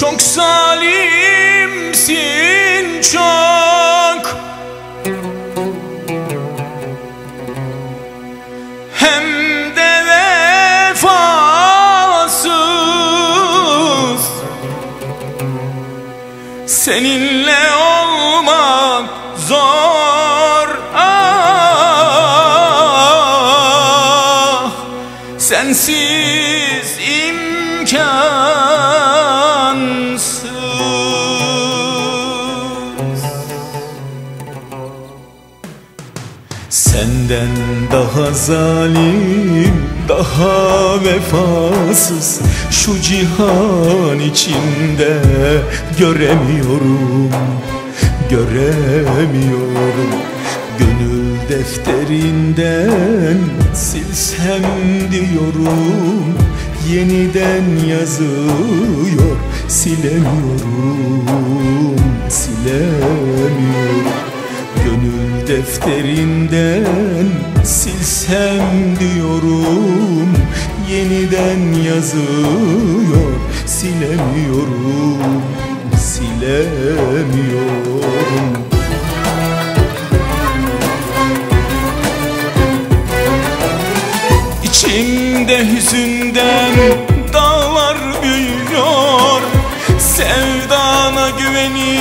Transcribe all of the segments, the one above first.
Çok zalimsin çok. Hem de vefasız. Seninle olmak Senden daha zalim, daha vefasız. Şu cihan içinde göremiyorum Göremiyorum. Gönül defterinden silsem diyorum Yeniden yazıyor silemiyorum Silemiyorum defterinden silsem diyorum Yeniden yazıyor silemiyorum Silemiyorum. İçimde hüzünden dağlar büyüyor Sevdana güveni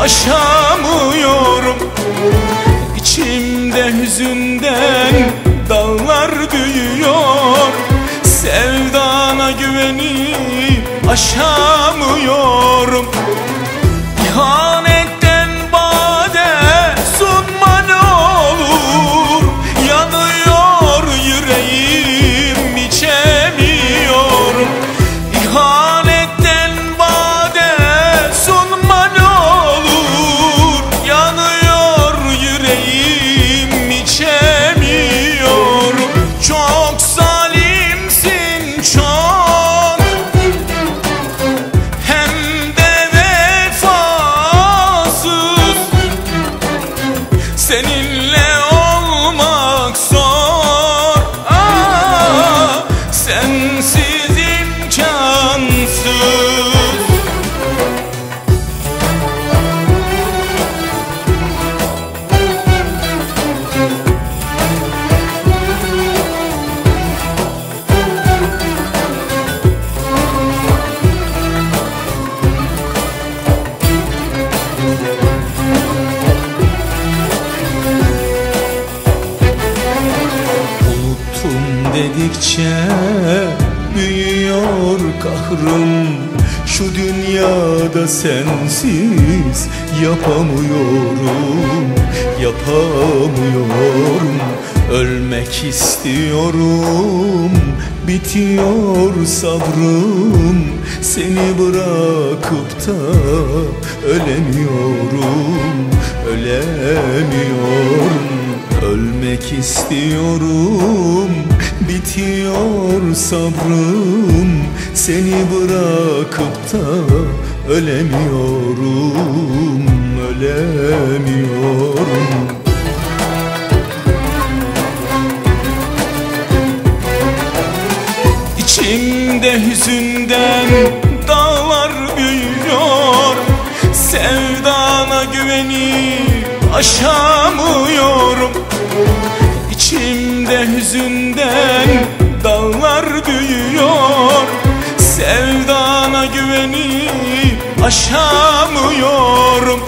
aşamıyorum İçimde hüzünden dağlar büyüyor. Sevdana güveni aşamıyorum. İhanetten Unuttum dedikçe büyüyor kahrım. Şu dünyada sensiz yapamıyorum Yapamıyorum. Ölmek istiyorum Bitiyor sabrım Seni bırakıp da ölemiyorum Ölemiyorum. Ölmek istiyorum Bitiyor sabrım Seni bırakıp da ölemiyorum Ölemiyorum İçimde hüzünden dağlar büyüyor. Sevdana güveni aşamıyorum İçimde hüzünden dağlar büyüyor. Sevdana güveni aşamıyorum